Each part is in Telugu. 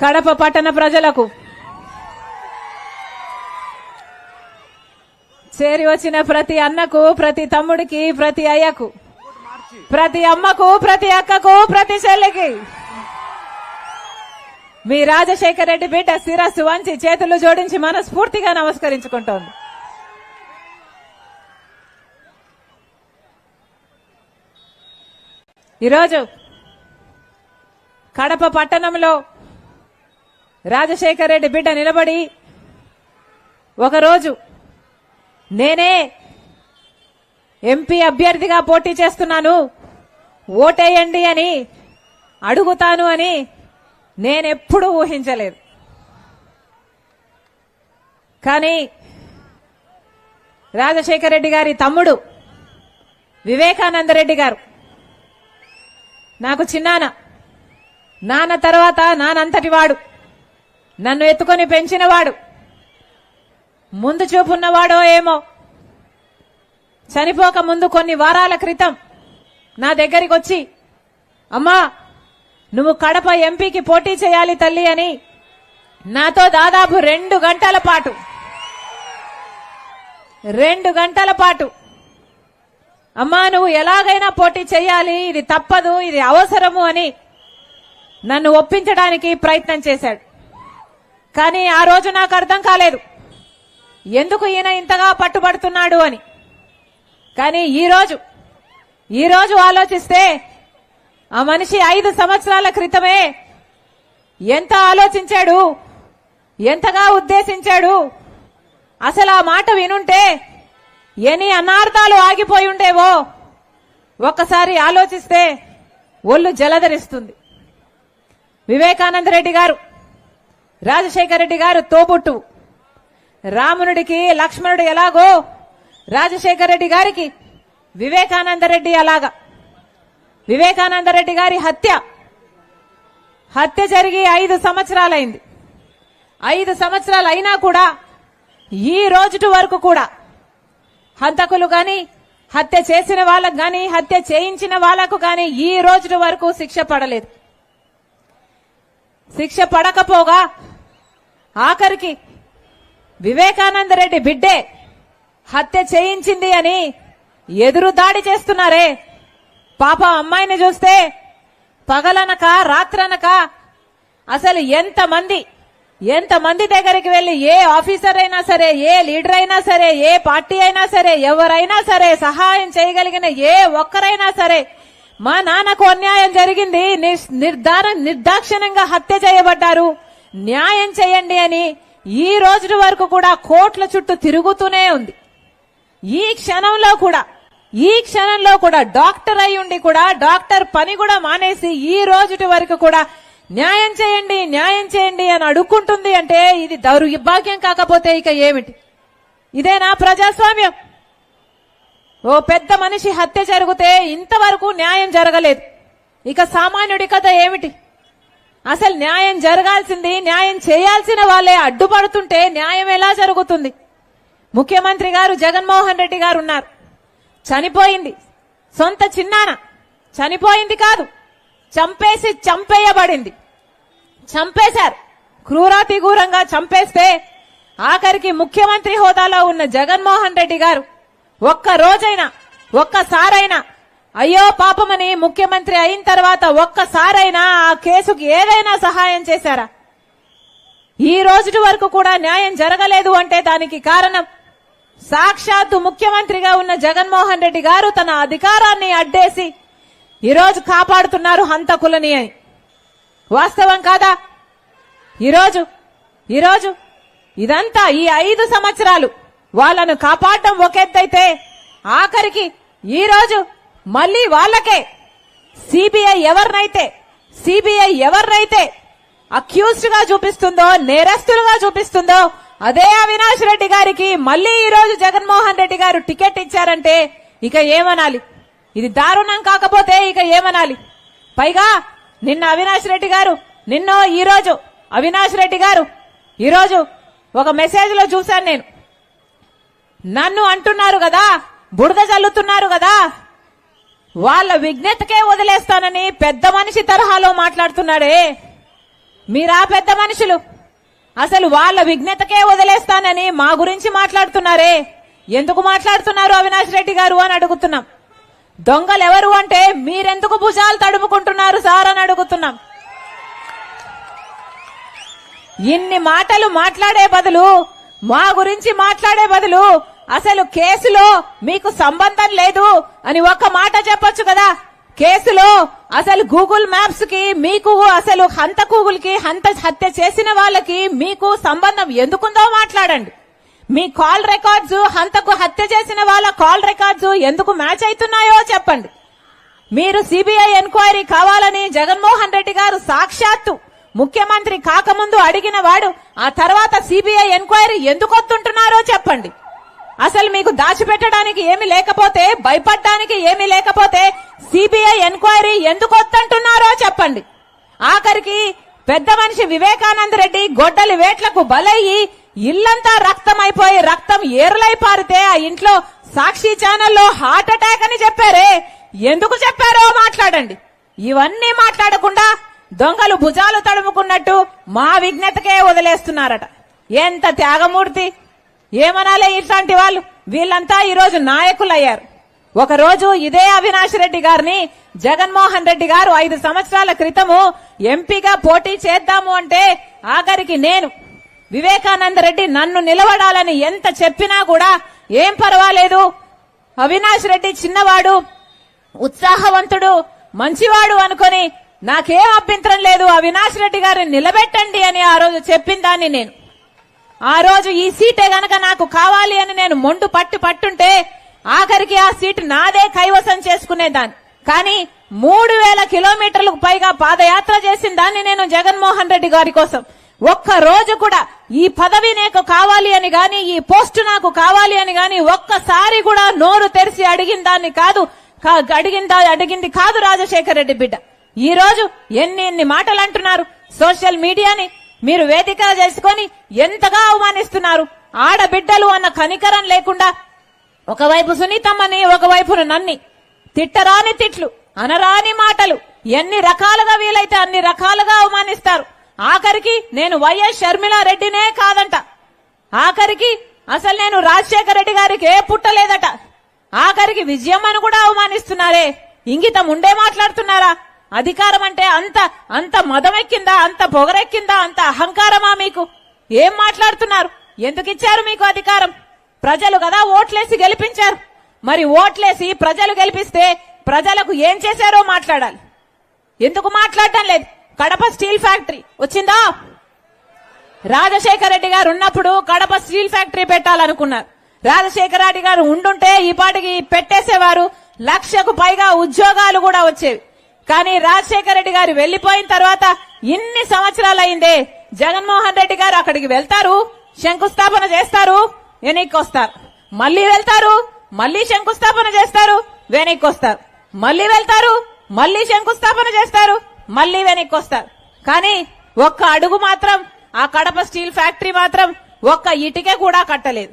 కడప పట్టణ ప్రజలకు చేరి వచ్చిన ప్రతి అన్నకు ప్రతి తమ్ముడికి ప్రతి అయ్యకు ప్రతి అమ్మకు ప్రతి అక్కకు ప్రతి చెల్లికి. మీ రాజశేఖర రెడ్డి బిడ్డ శిరస్సు వంచి చేతులు జోడించి మనస్ఫూర్తిగా నమస్కరించుకుంటోంది. ఈరోజు కడప పట్టణంలో రాజశేఖర రెడ్డి బిడ్డ నిలబడి ఒకరోజు నేనే ఎంపీ అభ్యర్థిగా పోటీ చేస్తున్నాను ఓటేయండి అని అడుగుతాను అని నేనెప్పుడూ ఊహించలేదు. కానీ రాజశేఖర రెడ్డి గారి తమ్ముడు వివేకానంద రెడ్డి గారు నాకు చిన్నాన నాన్న తర్వాత నానంతటి వాడు. నన్ను ఎత్తుకొని పెంచినవాడు. ముందు చూపున్నవాడో ఏమో. చనిపోక ముందు కొన్ని వారాల క్రితం నా దగ్గరికి వచ్చి అమ్మా నువ్వు కడప ఎంపీకి పోటీ చేయాలి తల్లి అని నాతో దాదాపు రెండు గంటల పాటు రెండు గంటల పాటు అమ్మా నువ్వు ఎలాగైనా పోటీ చేయాలి ఇది తప్పదు ఇది అవసరము అని నన్ను ఒప్పించడానికి ప్రయత్నం చేశాడు. కానీ ఆ రోజు నాకు అర్థం కాలేదు. ఎందుకు ఈయన ఇంతగా పట్టుబడుతున్నాడు అని. కానీ ఈరోజు ఈరోజు ఈ రోజు ఆలోచిస్తే ఆ మనిషి ఐదు సంవత్సరాల క్రితమే ఎంత ఆలోచించాడు ఎంతగా ఉద్దేశించాడు. అసలు ఆ మాట వినుంటే ఎన్ని అనార్థాలు ఆగిపోయి ఉండేవో. ఒక్కసారి ఆలోచిస్తే ఒళ్ళు జలధరిస్తుంది. వివేకానంద రెడ్డి గారు రాజశేఖర రెడ్డి గారు తోబుట్టు. రామునుడికి లక్ష్మణుడు ఎలాగో రాజశేఖర రెడ్డి గారికి వివేకానంద రెడ్డి అలాగా. వివేకానంద రెడ్డి గారి హత్య. హత్య జరిగి ఐదు సంవత్సరాలైంది. ఐదు సంవత్సరాలు అయినా కూడా ఈ రోజుటి వరకు కూడా హంతకులు గాని హత్య చేసిన వాళ్ళకు గాని హత్య చేయించిన వాళ్ళకు గాని ఈ రోజుటి వరకు శిక్ష పడలేదు. శిక్ష పడకపోగా ఆఖరికి వివేకానంద రెడ్డి బిడ్డే హత్య చేయించింది అని ఎదురు దాడి చేస్తున్నారే. పాప అమ్మాయిని చూస్తే పగలనక రాత్రనక అసలు ఎంతమంది ఎంతమంది దగ్గరికి వెళ్ళి ఏ ఆఫీసర్ అయినా సరే ఏ లీడర్ అయినా సరే ఏ పార్టీ అయినా సరే ఎవరైనా సరే సహాయం చేయగలిగిన ఏ ఒక్కరైనా సరే మా నాన్నకు అన్యాయం జరిగింది. నిర్ధారణ నిర్దాక్షిణ్యంగా హత్య చేయబడ్డారు. న్యాయం చేయండి అని ఈ రోజు వరకు కూడా కోట్ల చుట్టూ తిరుగుతూనే ఉంది. ఈ క్షణంలో కూడా ఈ క్షణంలో కూడా డాక్టర్ అయి ఉండి కూడా డాక్టర్ పని కూడా మానేసి ఈ రోజుటి వరకు కూడా న్యాయం చేయండి న్యాయం చేయండి అని అడుక్కుంటుంది అంటే ఇది దౌర్భాగ్యం కాకపోతే ఇక ఏమిటి? ఇదేనా ప్రజాస్వామ్యం. ఓ పెద్ద మనిషి హత్య జరిగితే ఇంతవరకు న్యాయం జరగలేదు. ఇక సామాన్యుడి కథ ఏమిటి? అసలు న్యాయం జరగాల్సింది న్యాయం చేయాల్సిన వాళ్ళే అడ్డుపడుతుంటే న్యాయం ఎలా జరుగుతుంది? ముఖ్యమంత్రి గారు జగన్మోహన్ రెడ్డి గారు ఉన్నారు. చనిపోయింది. సొంత చిన్నాన. చనిపోయింది కాదు. చంపేసి చంపేయబడింది. చంపేశారు. క్రూరాతిగూరంగా చంపేస్తే ఆఖరికి ముఖ్యమంత్రి హోదాలో ఉన్న జగన్మోహన్ రెడ్డి గారు ఒక్క రోజైనా ఒక్కసారైనా అయ్యో పాపమని ముఖ్యమంత్రి అయిన తర్వాత ఒక్కసారైనా ఆ కేసుకి ఏదైనా సహాయం చేశారా? ఈ రోజుటి వరకు కూడా న్యాయం జరగలేదు అంటే దానికి కారణం సాక్షాత్తు ముఖ్యమంత్రిగా ఉన్న జగన్మోహన్ రెడ్డి గారు తన అధికారాన్ని అడ్డేసి ఈరోజు కాపాడుతున్నారు హంతకులని అని. వాస్తవం కాదా? ఈరోజు ఈరోజు ఇదంతా ఈ ఐదు సంవత్సరాలు. వాళ్ళను కాపాడటం ఒక ఎత్తైతే ఆఖరికి ఈ రోజు మళ్ళీ వాళ్ళకే సిబిఐ ఎవరినైతే సిబిఐ ఎవరినైతే అక్యూజ్డ్గా చూపిస్తుందో నేరస్తులుగా చూపిస్తుందో అదే అవినాష్ రెడ్డి గారికి మళ్ళీ ఈ రోజు జగన్మోహన్ రెడ్డి గారు టికెట్ ఇచ్చారంటే ఇక ఏమనాలి? ఇది దారుణం కాకపోతే ఇక ఏమనాలి? పైగా నిన్న అవినాష్ రెడ్డి గారు నిన్నో ఈ రోజు అవినాష్ రెడ్డి గారు ఈరోజు ఒక మెసేజ్లో చూశాను నేను. నన్ను అంటున్నారు కదా బురద చల్లుతున్నారు కదా. వాళ్ళ విజ్ఞతకే వదిలేస్తానని పెద్ద మనిషి తరహాలో మాట్లాడుతున్నాడే. మీరా పెద్ద మనుషులు? అసలు వాళ్ళ విఘ్నతకే వదిలేస్తానని మా గురించి మాట్లాడుతున్నారే. ఎందుకు మాట్లాడుతున్నారు అవినాష్ రెడ్డి గారు అని అడుగుతున్నాం. దొంగలు ఎవరు అంటే మీరెందుకు భుజాలు తడుముకుంటున్నారు సార్ అని అడుగుతున్నాం. ఇన్ని మాటలు మాట్లాడే బదులు మా గురించి మాట్లాడే బదులు అసలు కేసులో మీకు సంబంధం లేదు అని ఒక్క మాట చెప్పొచ్చు కదా? కేసులో అసలు గూగుల్ మ్యాప్స్కి మీకు అసలు హంత గూగుల్ హంత హత్య చేసిన వాళ్ళకి మీకు సంబంధం ఎందుకుందో మాట్లాడండి. మీ కాల్ రికార్డ్స్ హంతకు హత్య చేసిన వాళ్ళ కాల్ రికార్డ్స్ ఎందుకు మ్యాచ్ అవుతున్నాయో చెప్పండి. మీరు సిబిఐ ఎంక్వైరీ కావాలని జగన్మోహన్ రెడ్డి గారు సాక్షాత్తు ముఖ్యమంత్రి కాకముందు అడిగిన వాడు ఆ తర్వాత సిబిఐ ఎంక్వైరీ ఎందుకు వస్తుంటున్నారో చెప్పండి. అసలు మీకు దాచిపెట్టడానికి ఏమి లేకపోతే భయపడడానికి ఏమి లేకపోతే సిబిఐ ఎంక్వైరీ ఎందుకు వస్తుంటున్నారో చెప్పండి. ఆఖరికి పెద్ద మనిషి వివేకానంద రెడ్డి గొడ్డలి వేట్లకు బలయ్యి ఇల్లంతా రక్తం అయిపోయి రక్తం ఏరులై పారితే ఆ ఇంట్లో సాక్షి ఛానల్లో హార్ట్ అటాక్ అని చెప్పారే. ఎందుకు చెప్పారో మాట్లాడండి. ఇవన్నీ మాట్లాడకుండా దొంగలు భుజాలు తడుముకున్నట్టు మా విఘ్నతకే వదిలేస్తున్నారట. ఎంత త్యాగమూర్తి. ఏమనాలే ఇట్లాంటి వాళ్ళు? వీళ్ళంతా ఈరోజు నాయకులయ్యారు. ఒకరోజు ఇదే అవినాష్ రెడ్డి గారిని జగన్మోహన్ రెడ్డి గారు ఐదు సంవత్సరాల క్రితము ఎంపీగా పోటీ చేద్దాము అంటే ఆఖరికి నేను వివేకానంద రెడ్డి నన్ను నిలబడాలని ఎంత చెప్పినా కూడా ఏం పర్వాలేదు. అవినాష్ రెడ్డి చిన్నవాడు ఉత్సాహవంతుడు మంచివాడు అనుకొని నాకేం అభ్యంతరం లేదు. అవినాష్ రెడ్డి గారిని నిలబెట్టండి అని ఆ రోజు చెప్పిన దాన్ని నేను. ఆ రోజు ఈ సీటే గనక నాకు కావాలి అని నేను మొండు పట్టు పట్టుంటే ఆఖరికి ఆ సీటు నాదే కైవసం చేసుకునేదాన్ని కానీ మూడు వేల కిలోమీటర్లకు పైగా పాదయాత్ర చేసిన దాన్ని నేను జగన్మోహన్ రెడ్డి గారి కోసం. ఒక్క రోజు కూడా ఈ పదవి నాకు కావాలి అని గాని ఈ పోస్టు నాకు కావాలి అని గాని ఒక్కసారి కూడా నోరు తెరిచి అడిగిన దాన్ని కాదు కా- అడిగిందా అడిగింది కాదు రాజశేఖర రెడ్డి బిడ్డ. ఈ రోజు ఎన్ని ఎన్ని మాటలు అంటున్నారు సోషల్ మీడియాని మీరు వేదిక చేసుకొని ఎంతగా అవమానిస్తున్నారు. ఆడబిడ్డలు అన్న కనికరం లేకుండా ఒకవైపు సునీతమ్మని ఒకవైపున నన్ని. తిట్టరాని తిట్లు అనరాని మాటలు ఎన్ని రకాలుగా వీలైతే అన్ని రకాలుగా అవమానిస్తారు. ఆఖరికి నేను వైఎస్ షర్మిలారెడ్డినే కాదంట. ఆఖరికి అసలు నేను రాజశేఖర రెడ్డి గారికి ఏ పుట్టలేదట ఆఖరికి విజయమ్మను కూడా అవమానిస్తున్నారే. ఇంగితం ఉండే మాట్లాడుతున్నారా? అధికారం అంటే అంత అంత మదమెక్కిందా అంత పొగరెక్కిందా అంత అహంకారమా మీకు? ఏం మాట్లాడుతున్నారు? ఎందుకు ఇచ్చారు మీకు అధికారం? ప్రజలు కదా ఓట్లేసి గెలిపించారు. మరి ఓట్లేసి ప్రజలు గెలిపిస్తే ప్రజలకు ఏం చేశారో మాట్లాడాలి. ఎందుకు మాట్లాడటం లేదు? కడప స్టీల్ ఫ్యాక్టరీ వచ్చిందా? రాజశేఖర రెడ్డి గారు ఉన్నప్పుడు కడప స్టీల్ ఫ్యాక్టరీ పెట్టాలనుకున్నారు. రాజశేఖర రెడ్డి గారు ఉండుంటే ఈ పాటికి పెట్టేసేవారు. లక్షకు పైగా ఉద్యోగాలు కూడా వచ్చేవి. కానీ రాజశేఖర రెడ్డి గారు వెళ్ళిపోయిన తర్వాత ఇన్ని సంవత్సరాలు అయిందే. జగన్మోహన్ రెడ్డి గారు అక్కడికి వెళ్తారు శంకుస్థాపన చేస్తారు వెనక్కి వస్తారు మళ్ళీ వెళ్తారు మళ్ళీ శంకుస్థాపన చేస్తారు వెనక్కి వస్తారు మళ్ళీ వెళ్తారు మళ్ళీ శంకుస్థాపన చేస్తారు మళ్ళీ వెనక్కి వస్తారు కానీ ఒక్క అడుగు మాత్రం ఆ కడప స్టీల్ ఫ్యాక్టరీ మాత్రం ఒక్క ఇటుకే కూడా కట్టలేదు.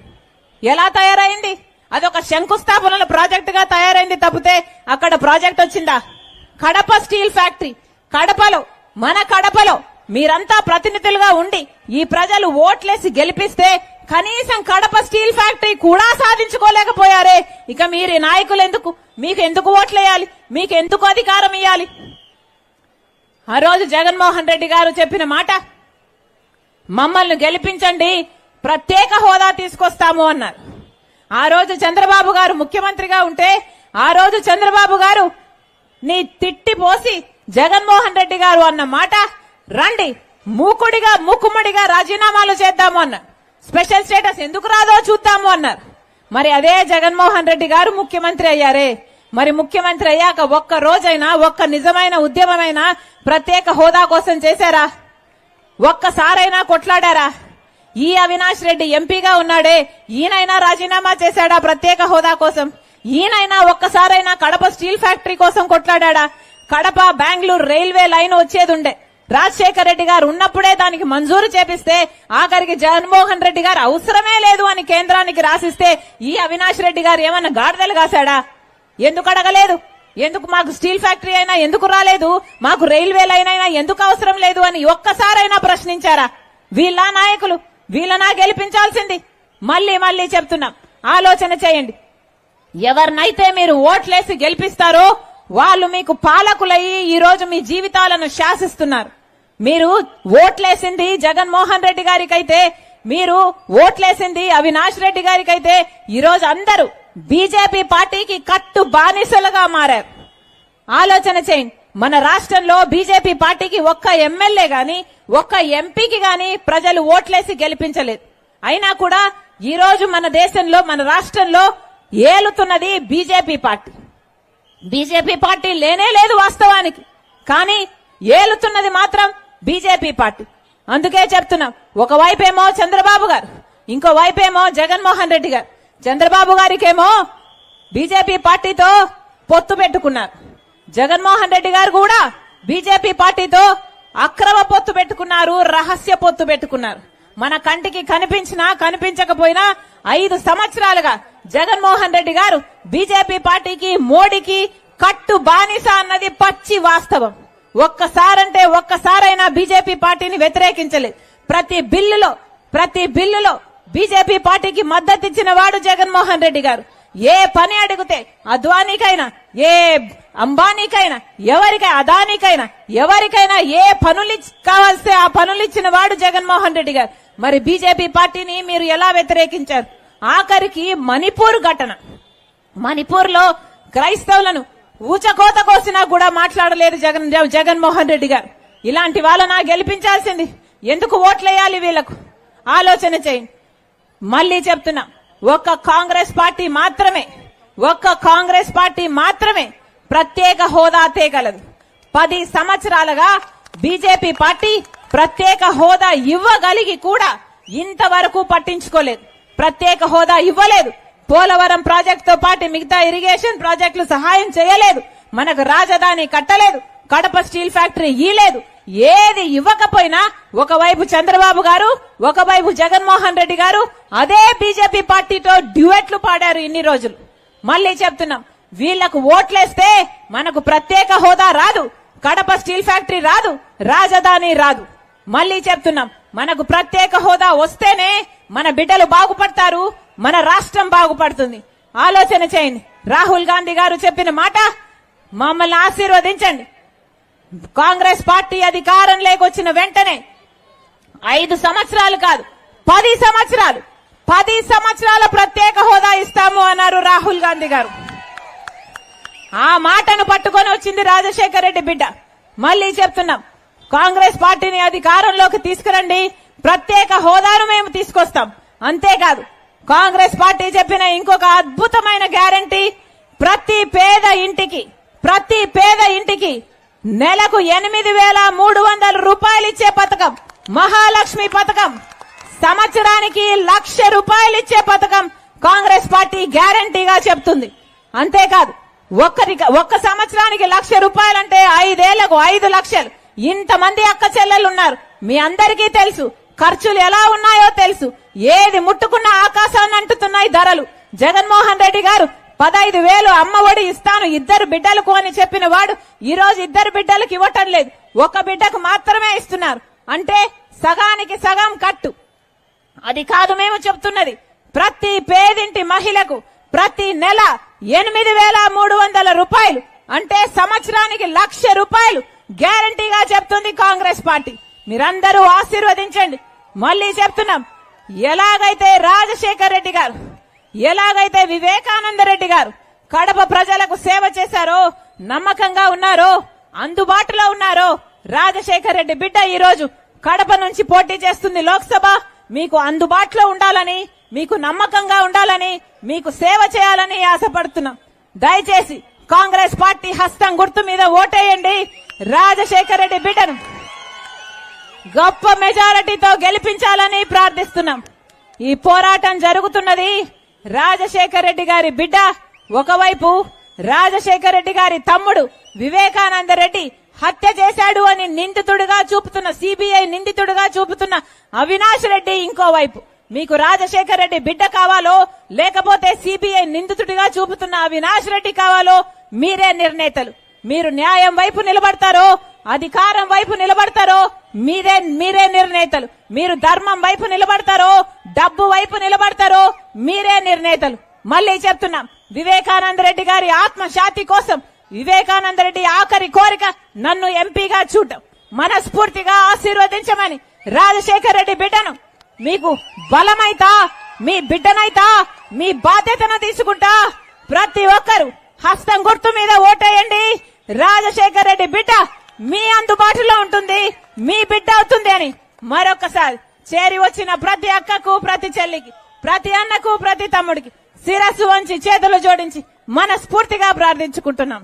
ఎలా తయారైంది? అదొక శంకుస్థాపనల ప్రాజెక్టుగా తయారైంది తప్పితే అక్కడ ప్రాజెక్ట్ వచ్చిందా? Kadapa steel factory. కడపలో మన కడపలో మీరంతా ప్రతినిధులుగా ఉండి ఈ ప్రజలు ఓట్లేసి గెలిపిస్తే కనీసం కడప స్టీల్ ఫ్యాక్టరీ కూడా సాధించుకోలేకపోయారే. ఇక మీరు నాయకులు ఎందుకు? మీకు ఎందుకు ఓట్లేయాలి? మీకు ఎందుకు అధికారం ఇవ్వాలి ఆ రోజు జగన్మోహన్ రెడ్డి గారు చెప్పిన మాట మమ్మల్ని గెలిపించండి ప్రత్యేక హోదా తీసుకొస్తాము అన్నారు. ఆ రోజు చంద్రబాబు గారు ముఖ్యమంత్రిగా ఉంటే ఆ రోజు చంద్రబాబు గారు నీ తిట్టి పోసి జగన్మోహన్ రెడ్డి గారు అన్న మాట రండి. మూకుడిగా మూకుమ్మడిగా రాజీనామాలు చేద్దాము అన్నారు. స్పెషల్ స్టేటస్ ఎందుకు రాదో చూద్దాము అన్నారు. మరి అదే జగన్మోహన్ రెడ్డి గారు ముఖ్యమంత్రి అయ్యారే. మరి ముఖ్యమంత్రి అయ్యాక ఒక్క రోజైనా ఒక్క నిజమైన ఉద్యమమైనా ప్రత్యేక హోదా కోసం చేశారా? ఒక్కసారైనా కొట్లాడారా? ఈ అవినాష్ రెడ్డి ఎంపీగా ఉన్నాడే ఈయనైనా రాజీనామా చేశాడా ప్రత్యేక హోదా కోసం? ఈయనైనా ఒక్కసారైనా కడప స్టీల్ ఫ్యాక్టరీ కోసం కొట్లాడా కడప బెంగళూరు రైల్వే లైన్ వచ్చేదుండే. రాజశేఖర రెడ్డి గారు ఉన్నప్పుడే దానికి మంజూరు చేపిస్తే ఆఖరికి జగన్మోహన్ రెడ్డి గారు అవసరమే లేదు అని కేంద్రానికి రాసిస్తే ఈ అవినాష్ రెడ్డి గారు ఏమన్నా గాడిదలు కాశాడా? ఎందుకు అడగలేదు? ఎందుకు మాకు స్టీల్ ఫ్యాక్టరీ అయినా ఎందుకు రాలేదు? మాకు రైల్వే లైన్ అయినా ఎందుకు అవసరం లేదు అని ఒక్కసారైనా ప్రశ్నించారా? వీళ్ళ నాయకులు వీళ్ళనా గెలిపించాల్సింది. మళ్ళీ మళ్ళీ చెప్తున్నాం. ఆలోచన చేయండి. ఎవరినైతే మీరు ఓట్లేసి గెలిపిస్తారో వాళ్ళు మీకు పాలకులయ్యి ఈ రోజు మీ జీవితాలను శాసిస్తున్నారు. మీరు ఓట్లేసింది జగన్మోహన్ రెడ్డి గారికైతే మీరు ఓట్లేసింది అవినాష్ రెడ్డి గారికైతే ఈ రోజు అందరూ బీజేపీ పార్టీకి కట్టు బానిసలుగా మారారు. ఆలోచన చేయండి. మన రాష్ట్రంలో బీజేపీ పార్టీకి ఒక్క ఎమ్మెల్యే గాని ఒక్క ఎంపీకి గాని ప్రజలు ఓట్లేసి గెలిపించలేదు. అయినా కూడా ఈ రోజు మన దేశంలో మన రాష్ట్రంలో ఏలుతున్నది బీజేపీ పార్టీ. బీజేపీ పార్టీ లేనే లేదు వాస్తవానికి. కానీ ఏలుతున్నది మాత్రం బీజేపీ పార్టీ. అందుకే చెప్తున్నాం ఒకవైపేమో చంద్రబాబు గారు ఇంకో వైపేమో జగన్మోహన్ రెడ్డి గారు. చంద్రబాబు గారికేమో బీజేపీ పార్టీతో పొత్తు పెట్టుకున్నారు. జగన్మోహన్ రెడ్డి గారు కూడా బీజేపీ పార్టీతో అక్రమ పొత్తు పెట్టుకున్నారు రహస్య పొత్తు పెట్టుకున్నారు. మన కంటికి కనిపించినా కనిపించకపోయినా ఐదు సంవత్సరాలుగా జగన్మోహన్ రెడ్డి గారు బీజేపీ పార్టీకి మోడీకి కట్టు బానిస అన్నది పచ్చి వాస్తవం. ఒక్కసారంటే ఒక్కసారైనా బీజేపీ పార్టీని వ్యతిరేకించలేదు. ప్రతి బిల్లులో ప్రతి బిల్లులో బీజేపీ పార్టీకి మద్దతు ఇచ్చిన వాడు జగన్మోహన్ రెడ్డి గారు. ఏ పని అడిగితే అద్వానీకైనా ఏ అంబానీకైనా ఎవరికైనా అదానికైనా ఎవరికైనా ఏ పనులు కావాల్సి ఆ పనులు ఇచ్చిన వాడు జగన్మోహన్ రెడ్డి గారు. మరి బీజేపీ పార్టీని మీరు ఎలా వ్యతిరేకించారు? ఆఖరికి మణిపూర్ ఘటన. మణిపూర్లో క్రైస్తవులను ఊచకోత కోసినా కూడా మాట్లాడలేదు జగన్ జగన్మోహన్ రెడ్డి గారు. ఇలాంటి వాళ్ళనా గెలిపించాల్సింది. ఎందుకు ఓట్లేయాలి వీళ్ళకు? ఆలోచన చేయండి. మళ్ళీ చెప్తున్నా ఒక్క కాంగ్రెస్ పార్టీ మాత్రమే ఒక్క కాంగ్రెస్ పార్టీ మాత్రమే ప్రత్యేక హోదా తేగలదు. పది సంవత్సరాలుగా బీజేపీ పార్టీ ప్రత్యేక హోదా ఇవ్వగలిగి కూడా ఇంతవరకు పట్టించుకోలేదు. ప్రత్యేక హోదా ఇవ్వలేదు. పోలవరం ప్రాజెక్ట్తో పాటు మిగతా ఇరిగేషన్ ప్రాజెక్టులు సహాయం చేయలేదు. మనకు రాజధాని కట్టలేదు. కడప స్టీల్ ఫ్యాక్టరీ ఇలేదు ఏది ఇవ్వకపోయినా ఒకవైపు చంద్రబాబు గారు ఒకవైపు జగన్మోహన్ రెడ్డి గారు అదే బీజేపీ పార్టీతో డ్యూయెట్లు పాడారు ఇన్ని రోజులు. మళ్ళీ చెప్తున్నాం వీళ్ళకు ఓట్లేస్తే మనకు ప్రత్యేక హోదా రాదు. కడప స్టీల్ ఫ్యాక్టరీ రాదు. రాజధాని రాదు. మళ్ళీ చెప్తున్నాం మనకు ప్రత్యేక హోదా వస్తేనే మన బిడ్డలు బాగుపడతారు మన రాష్ట్రం బాగుపడుతుంది. ఆలోచన చేయండి. రాహుల్ గాంధీ గారు చెప్పిన మాట మమ్మల్ని ఆశీర్వదించండి. కాంగ్రెస్ పార్టీ అధికారం లేకొచ్చిన వెంటనే ఐదు సంవత్సరాలు కాదు పది సంవత్సరాలు పది సంవత్సరాల ప్రత్యేక హోదా ఇస్తాము అన్నారు రాహుల్ గాంధీ గారు. ఆ మాటను పట్టుకొని వచ్చింది రాజశేఖర రెడ్డి బిడ్డ. మళ్ళీ చెప్తున్నాం కాంగ్రెస్ పార్టీని అధికారంలోకి తీసుకురండి. ప్రత్యేక హోదాను మేము తీసుకొస్తాం. అంతేకాదు కాంగ్రెస్ పార్టీ చెప్పిన ఇంకొక అద్భుతమైన గ్యారంటీ ప్రతి పేద ఇంటికి ప్రతి పేద ఇంటికి నెలకు ఎనిమిది వేల మూడు వందల రూపాయలు ఇచ్చే పథకం మహాలక్ష్మి పథకం సంవత్సరానికి లక్ష రూపాయలు ఇచ్చే పథకం కాంగ్రెస్ పార్టీ గ్యారంటీగా చెప్తుంది. అంతేకాదు ఒక్కరి ఒక్క సంవత్సరానికి లక్ష రూపాయలంటే ఐదేళ్ళకు ఐదు లక్షలు. ఇంతమంది అక్క చెల్లెలు ఉన్నారు మీ అందరికీ తెలుసు. ఖర్చులు ఎలా ఉన్నాయో తెలుసు. ఏది ముట్టుకున్న ఆకాశాన్ని అంటుతున్నాయి ధరలు. జగన్మోహన్ రెడ్డి గారు పదైదు వేలు అమ్మ ఒడి ఇస్తాను ఇద్దరు బిడ్డలకు అని చెప్పిన వాడు ఈ రోజు ఇద్దరు బిడ్డలకు ఇవ్వటం లేదు. ఒక బిడ్డకు మాత్రమే ఇస్తున్నారు. అంటే సగానికి సగం కట్టు. అది కాదు మేము చెప్తున్నది. ప్రతి పేదింటి మహిళకు ప్రతి నెల ఎనిమిది వేల మూడు వందల రూపాయలు. అంటే సంవత్సరానికి లక్ష రూపాయలు. గ్యారంటీగా చెప్తుంది కాంగ్రెస్ పార్టీ. మీరందరూ ఆశీర్వదించండి. మళ్ళీ చెప్తున్నాం. ఎలాగైతే రాజశేఖర్ రెడ్డి గారు ఎలాగైతే వివేకానంద రెడ్డి గారు కడప ప్రజలకు సేవ చేశారో నమ్మకంగా ఉన్నారో అందుబాటులో ఉన్నారో రాజశేఖర్ రెడ్డి బిడ్డ ఈ రోజు కడప నుంచి పోటీ చేస్తుంది లోక్సభ. మీకు అందుబాటులో ఉండాలని మీకు నమ్మకంగా ఉండాలని మీకు సేవ చేయాలని ఆశపడుతున్నాం. దయచేసి కాంగ్రెస్ పార్టీ హస్తం గుర్తు మీద ఓటేయండి. రాజశేఖర్ రెడ్డి బిడ్డను గొప్ప మెజారిటీతో గెలిపించాలని ప్రార్థిస్తున్నాం. ఈ పోరాటం జరుగుతున్నది. రాజశేఖర్ రెడ్డి గారి బిడ్డ ఒకవైపు రాజశేఖర్ రెడ్డి గారి తమ్ముడు వివేకానంద రెడ్డి హత్య చేశాడు అని నిందితుడిగా చూపుతున్న సిబిఐ నిందితుడిగా చూపుతున్న అవినాష్ రెడ్డి ఇంకోవైపు. మీకు రాజశేఖర్ రెడ్డి బిడ్డ కావాలో లేకపోతే సిబిఐ నిందితుడిగా చూపుతున్న అవినాష్ రెడ్డి కావాలో మీరే నిర్ణేతలు. మీరు న్యాయం వైపు నిలబడతారో అధికారం వైపు నిలబడతారో మీరే మీరే నిర్ణేతలు. మీరు ధర్మం వైపు నిలబడతారో డబ్బు వైపు నిలబడతారో మీరే నిర్ణేతలు. మళ్ళీ చెప్తున్నాం వివేకానంద రెడ్డి గారి ఆత్మశాంతి కోసం వివేకానంద రెడ్డి ఆఖరి కోరిక నన్ను ఎంపీగా చూడటం మనస్ఫూర్తిగా ఆశీర్వదించమని రాజశేఖర రెడ్డి బిడ్డను. మీకు బలమైతా మీ బిడ్డనైతా మీ బాధ్యతను తీసుకుంటా ప్రతి ఒక్కరు హస్తం గుర్తు మీద ఓటేయండి. రాజశేఖర్ రెడ్డి బిడ్డ మీ అందుబాటులో ఉంటుంది. మీ బిడ్డ అవుతుంది అని మరొకసారి చేరి వచ్చిన ప్రతి అక్కకు ప్రతి చెల్లికి ప్రతి అన్నకు ప్రతి తమ్ముడికి శిరస్సు వంచి చేతులు జోడించి మనస్ఫూర్తిగా ప్రార్థించుకుంటున్నాం.